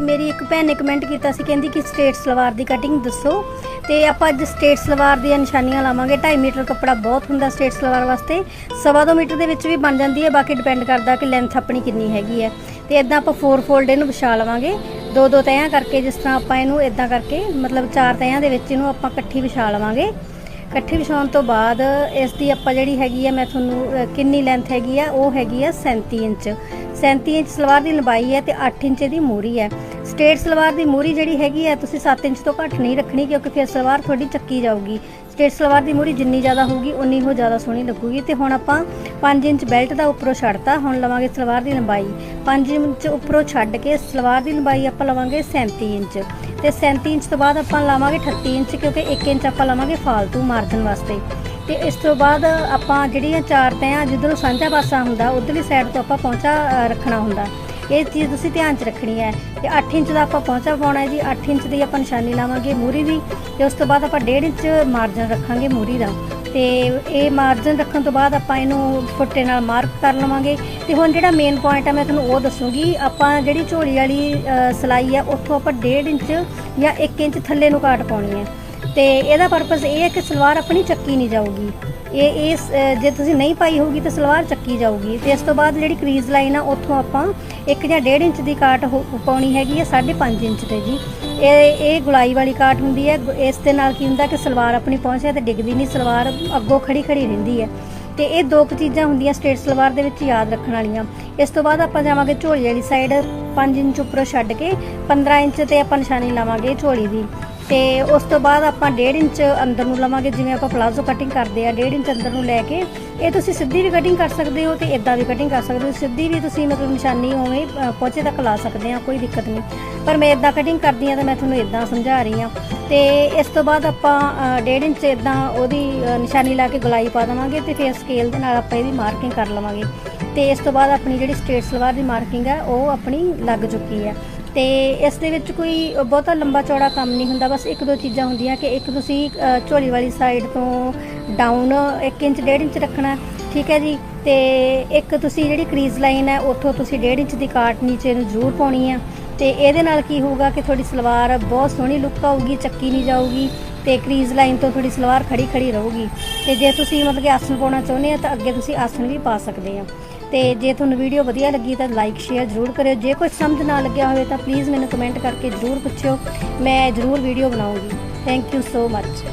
ਮੇਰੀ ਇੱਕ ਭੈਣ ਨੇ ਕਮੈਂਟ ਕੀਤਾ ਸੀ, ਕਹਿੰਦੀ ਕਿ ਸਟੇਟ ਸਲਵਾਰ ਦੀ ਕਟਿੰਗ ਦੱਸੋ। ਤੇ ਆਪਾਂ ਅੱਜ ਸਟੇਟ ਸਲਵਾਰ ਦੀਆਂ ਨਿਸ਼ਾਨੀਆਂ ਲਾਵਾਂਗੇ। 2.5 ਮੀਟਰ ਕੱਪੜਾ ਬਹੁਤ ਹੁੰਦਾ ਸਟੇਟ ਸਲਵਾਰ ਵਾਸਤੇ। ਸਵਾ ਦੋ ਮੀਟਰ ਦੇ ਵਿੱਚ ਵੀ ਬਣ ਜਾਂਦੀ ਹੈ, ਬਾਕੀ ਡਿਪੈਂਡ ਕਰਦਾ ਕਿ ਲੈਂਥ ਆਪਣੀ ਕਿੰਨੀ ਹੈਗੀ ਹੈ। ਤੇ ਇਦਾਂ ਆਪਾਂ 4 ਫੋਲਡ ਇਹਨੂੰ ਵਿਛਾ ਲਵਾਂਗੇ। ਦੋ ਦੋ ਤਹਿਆਂ ਕਰਕੇ, ਜਿਸ ਤਰ੍ਹਾਂ ਆਪਾਂ ਇਹਨੂੰ ਇਦਾਂ ਕਰਕੇ, ਮਤਲਬ ਚਾਰ ਤਹਿਆਂ ਦੇ ਵਿੱਚ ਇਹਨੂੰ ਆਪਾਂ ਇਕੱਠੀ ਵਿਛਾ ਲਵਾਂਗੇ। ਇਕੱਠੀ ਵਿਛਾਉਣ ਤੋਂ ਬਾਅਦ ਇਸ ਦੀ ਆਪਾਂ ਜਿਹੜੀ ਹੈਗੀ ਆ, ਮੈਂ ਤੁਹਾਨੂੰ ਕਿੰਨੀ ਲੈਂਥ ਹੈਗੀ ਆ, ਉਹ ਹੈਗੀ ਆ 37 ਇੰਚ। 37 ਇੰਚ ਸਲਵਾਰ ਦੀ ਲੰਬਾਈ ਹੈ ਤੇ 8 ਇੰਚ ਦੀ ਮੂਰੀ ਹੈ। ਸਟੇਟ ਸਲਵਾਰ ਦੀ ਮੂਰੀ ਜਿਹੜੀ ਹੈਗੀ ਹੈ, ਤੁਸੀਂ 7 ਇੰਚ ਤੋਂ ਘੱਟ ਨਹੀਂ ਰੱਖਣੀ, ਕਿਉਂਕਿ ਫਿਰ ਸਲਵਾਰ ਤੁਹਾਡੀ ਚੱਕੀ ਜਾਊਗੀ। ਸਟੇਟ ਸਲਵਾਰ ਦੀ ਮੂਰੀ ਜਿੰਨੀ ਜ਼ਿਆਦਾ ਹੋਊਗੀ ਉਨੀ ਉਹ ਜ਼ਿਆਦਾ ਸੋਹਣੀ ਲੱਗੂਗੀ। ਤੇ ਹੁਣ ਆਪਾਂ 5 ਇੰਚ ਬੈਲਟ ਦਾ ਉੱਪਰੋਂ ਛੱਡਤਾ, ਹੁਣ ਲਵਾਂਗੇ ਸਲਵਾਰ ਦੀ ਲੰਬਾਈ। 5 ਇੰਚ ਉੱਪਰੋਂ ਛੱਡ ਕੇ ਸਲਵਾਰ ਦੀ ਲੰਬਾਈ ਆਪਾਂ ਲਵਾਂਗੇ 37 ਇੰਚ। ਤੇ 37 ਇੰਚ ਤੋਂ ਬਾਅਦ ਆਪਾਂ ਲਾਵਾਂਗੇ 38 ਇੰਚ, ਕਿਉਂਕਿ 1 ਇੰਚ ਆਪਾਂ ਲਵਾਂਗੇ ਫਾਲਤੂ ਮਾਰਜਨ ਵਾਸਤੇ। ਤੇ ਇਸ ਤੋਂ ਬਾਅਦ ਆਪਾਂ ਜਿਹੜੀਆਂ ਚਾਰ ਤੈਆਂ ਜਿੱਧਰੋਂ ਸਾਂਝਾ ਪਾਸਾ ਹੁੰਦਾ, ਉਧਰਲੀ ਸਾਈਡ ਤੋਂ ਆਪਾਂ ਪਹੁੰਚਾ ਰੱਖਣਾ ਹੁੰਦਾ। ਇਹ ਚੀਜ਼ ਤੁਸੀਂ ਧਿਆਨ 'ਚ ਰੱਖਣੀ ਹੈ ਤੇ 8 ਇੰਚ ਦਾ ਆਪਾਂ ਪਹੁੰਚਾ ਪਾਉਣਾ ਹੈ ਜੀ 8 ਇੰਚ ਦੀ ਆਪਾਂ ਨਿਸ਼ਾਨੀ ਲਾਵਾਂਗੇ ਮੂਰੀ ਦੀ ਤੇ ਉਸ ਤੋਂ ਬਾਅਦ ਆਪਾਂ 1.5 ਇੰਚ ਮਾਰਜਨ ਰੱਖਾਂਗੇ ਮੂਰੀ ਦਾ। ਤੇ ਇਹ ਮਾਰਜਨ ਰੱਖਣ ਤੋਂ ਬਾਅਦ ਆਪਾਂ ਇਹਨੂੰ ਫੁੱਟੇ ਨਾਲ ਮਾਰਕ ਕਰ ਲਵਾਂਗੇ। ਤੇ ਹੁਣ ਜਿਹੜਾ ਮੇਨ ਪੁਆਇੰਟ ਆ ਮੈਂ ਤੁਹਾਨੂੰ ਉਹ ਦੱਸੂਗੀ ਆਪਾਂ ਜਿਹੜੀ ਝੋਲੀ ਵਾਲੀ ਅ, ਸਿਲਾਈ ਹੈ ਉੱਥੋਂ ਆਪਾਂ 1.5 ਇੰਚ ਜਾਂ 1 ਇੰਚ ਥੱਲੇ ਨੂੰ ਕਾਟ ਪਾਉਣੀ ਹੈ। ਤੇ ਇਹਦਾ ਪਰਪਸ ਇਹ ਹੈ ਕਿ ਸਲਵਾਰ ਆਪਣੀ ਚੱਕੀ ਨਹੀਂ ਜਾਊਗੀ। ਇਹ ਇਸ ਜੇ ਤੁਸੀਂ ਨਹੀਂ ਪਾਈ ਹੋਊਗੀ ਤਾਂ ਸਲਵਾਰ ਚੱਕੀ ਜਾਊਗੀ। ਤੇ ਇਸ ਤੋਂ ਬਾਅਦ ਜਿਹੜੀ ਕਰੀਜ਼ ਲਾਈਨ ਆ, ਉੱਥੋਂ ਆਪਾਂ 1 ਜਾਂ 1.5 ਇੰਚ ਦੀ ਕਾਟ ਹੋ- ਪਾਉਣੀ ਹੈਗੀ ਹੈ 5.5 ਇੰਚ ਤੇ ਜੀ। ਇਹ ਇਹ ਗੁਲਾਈ ਵਾਲੀ ਕਾਟ ਹੁੰਦੀ ਹੈ। ਗੁ- ਇਸ ਦੇ ਨਾਲ ਕੀ ਹੁੰਦਾ ਕਿ ਸਲਵਾਰ ਆਪਣੀ ਪਹੁੰਚਿਆ ਤੇ ਡਿੱਗਦੀ ਨਹੀਂ, ਸਲਵਾਰ ਅੱਗੋਂ ਖੜੀ ਖੜੀ ਰਹਿੰਦੀ ਹੈ। ਤੇ ਇਹ ਦੋ ਕੁ ਚੀਜ਼ਾਂ ਹੁੰਦੀਆਂ ਸਟੇਟ ਸਲਵਾਰ ਦੇ ਵਿੱਚ ਯਾਦ ਰੱਖਣ ਵਾਲੀਆਂ। ਇਸ ਤੋਂ ਬਾਅਦ ਆਪਾਂ ਜਾਵਾਂਗੇ ਝੋਲੀ ਵਾਲੀ ਸਾਈਡ 5 ਇੰਚ ਉੱਪਰੋਂ ਛੱਡ ਕੇ 15 ਇੰਚ ਤੇ ਆਪਾਂ ਨਿਸ਼ਾਨੀ ਲਾਵਾਂਗੇ ਝੋਲੀ ਦੀ। ਤੇ ਉਸ ਤੋਂ ਬਾਅਦ ਆਪਾਂ 1.5 ਇੰਚ ਅੰਦਰ ਨੂੰ ਲਵਾਂਗੇ ਜਿਵੇਂ ਆਪਾਂ ਪਲਾਜ਼ੋ ਕਟਿੰਗ ਕਰਦੇ ਆ 1.5 ਇੰਚ ਅੰਦਰ ਨੂੰ ਲੈ ਕੇ। ਇਹ ਤੁਸੀਂ ਸਿੱਧੀ ਵੀ ਕਟਿੰਗ ਕਰ ਸਕਦੇ ਹੋ ਤੇ ਇਦਾਂ ਵੀ ਕਟਿੰਗ ਕਰ ਸਕਦੇ ਹੋ। ਸਿੱਧੀ ਵੀ ਤੁਸੀਂ ਮਤਲਬ ਨਿਸ਼ਾਨੀ ਉਵੇਂ ਅ, ਪਹੁੰਚੇ ਤੱਕ ਲਾ ਸਕਦੇ ਆ ਕੋਈ ਦਿੱਕਤ ਨਹੀਂ। ਪਰ ਮੈਂ ਇਦਾਂ ਕਟਿੰਗ ਕਰਦੀ ਆ ਤਾਂ ਮੈਂ ਤੁਹਾਨੂੰ ਇਦਾਂ ਸਮਝਾ ਰਹੀ ਆ। ਤੇ ਇਸ ਤੋਂ ਬਾਅਦ ਆਪਾਂ 1.5 ਇੰਚ ਇਦਾਂ ਉਹਦੀ ਨਿਸ਼ਾਨੀ ਲਾ ਕੇ ਗਲਾਈ ਪਾ ਦੇਵਾਂਗੇ ਤੇ ਫਿਰ ਸਕੇਲ ਦੇ ਨਾਲ ਆਪਾਂ ਇਹਦੀ ਮਾਰਕਿੰਗ ਕਰ ਲਵਾਂਗੇ। ਤੇ ਇਸ ਤੋਂ ਬਾਅਦ ਆਪਣੀ ਜਿਹੜੀ ਸਟੇਟ ਸਲਵਾਰ ਦੀ ਮਾਰਕਿੰਗ ਹੈ ਉਹ ਆਪਣੀ ਲੱਗ ਚੁੱਕੀ ਹੈ ਤੇ ਇਸ ਦੇ ਵਿੱਚ ਕੋਈ ਬਹੁਤਾ ਲੰਬਾ ਚੌੜਾ ਕੰਮ ਨਹੀਂ ਹੁੰਦਾ, ਬਸ ਇੱਕ ਦੋ ਚੀਜ਼ਾਂ ਹੁੰਦੀਆਂ ਕਿ ਇੱਕ ਤੁਸੀਂ ਝੋਲੀ ਵਾਲੀ ਸਾਈਡ ਤੋਂ ਡਾਊਨ 1 ਇੰਚ 1.5 ਇੰਚ ਰੱਖਣਾ, ਠੀਕ ਹੈ ਜੀ? ਤੇ ਇੱਕ ਤੁਸੀਂ ਜਿਹੜੀ ਕਰੀਜ਼ ਲਾਈਨ ਹੈ, ਉੱਥੋਂ ਤੁਸੀਂ 1.5 ਇੰਚ ਦੀ ਕਾਟ ਨੀਚੇ ਨੂੰ ਜ਼ਰੂਰ ਪਾਉਣੀ ਹੈ ਤੇ ਇਹਦੇ ਨਾਲ ਕੀ ਹੋਊਗਾ ਕਿ ਤੁਹਾਡੀ ਸਲਵਾਰ ਬਹੁਤ ਸੋਹਣੀ ਲੁੱਕ ਆਊਗੀ, ਚੱਕੀ ਨਹੀਂ ਜਾਊਗੀ ਤੇ ਕਰੀਜ਼ ਲਾਈਨ ਤੋਂ ਤੁਹਾਡੀ ਸਲਵਾਰ ਖੜੀ ਖੜੀ ਰਹੂਗੀ। ਤੇ ਜੇ ਤੁਸੀਂ ਮਤਲਬ ਕਿ ਆਸਣ ਪਾਉਣਾ ਚਾਹੁੰਦੇ ਆ, ਤਾਂ ਅੱਗੇ ਤੁਸੀਂ ਆਸਣ ਵੀ ਪਾ ਸਕਦੇ ਆ। ਤੇ ਜੇ ਤੁਹਾਨੂੰ ਵੀਡੀਓ ਵਧੀਆ ਲੱਗੀ ਤਾਂ ਲਾਈਕ ਸ਼ੇਅਰ ਜ਼ਰੂਰ ਕਰਿਓ। ਜੇ ਕੁਝ ਸਮਝ ਨਾ ਲੱਗਿਆ ਹੋਵੇ ਤਾਂ ਪਲੀਜ਼ ਮੈਨੂੰ ਕਮੈਂਟ ਕਰਕੇ ਜ਼ਰੂਰ ਪੁੱਛਿਓ। ਮੈਂ ਜ਼ਰੂਰ video ਬਣਾਉਂਗੀ। Thank you so much